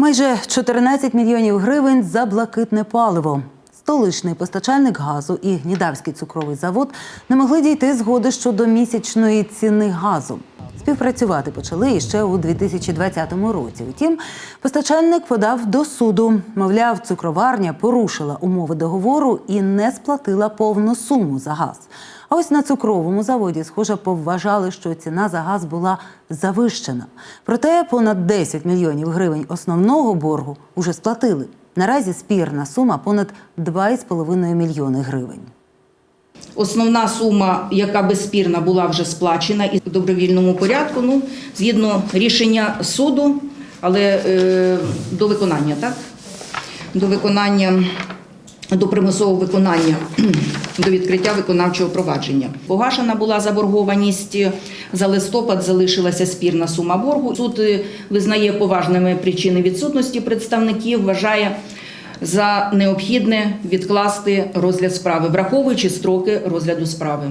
Майже 14 мільйонів гривень за блакитне паливо. Столичний постачальник газу і Гнідавський цукровий завод не могли дійти згоди щодо місячної ціни газу. Співпрацювати почали іще у 2020 році. Втім, постачальник подав до суду. Мовляв, цукроварня порушила умови договору і не сплатила повну суму за газ. А ось на цукровому заводі, схоже, повважали, що ціна за газ була завищена. Проте понад 10 мільйонів гривень основного боргу уже сплатили. Наразі спірна сума понад 2,5 мільйони гривень. Основна сума, яка безспірна, була вже сплачена і в добровільному порядку, ну, згідно рішення суду, але е, до виконання, так? До виконання, до примусового виконання, до відкриття виконавчого провадження. Погашена була заборгованість за листопад, залишилася спірна сума боргу. Суд е, визнає поважними причини відсутності представників, вважає за необхідне відкласти розгляд справи, враховуючи строки розгляду справи.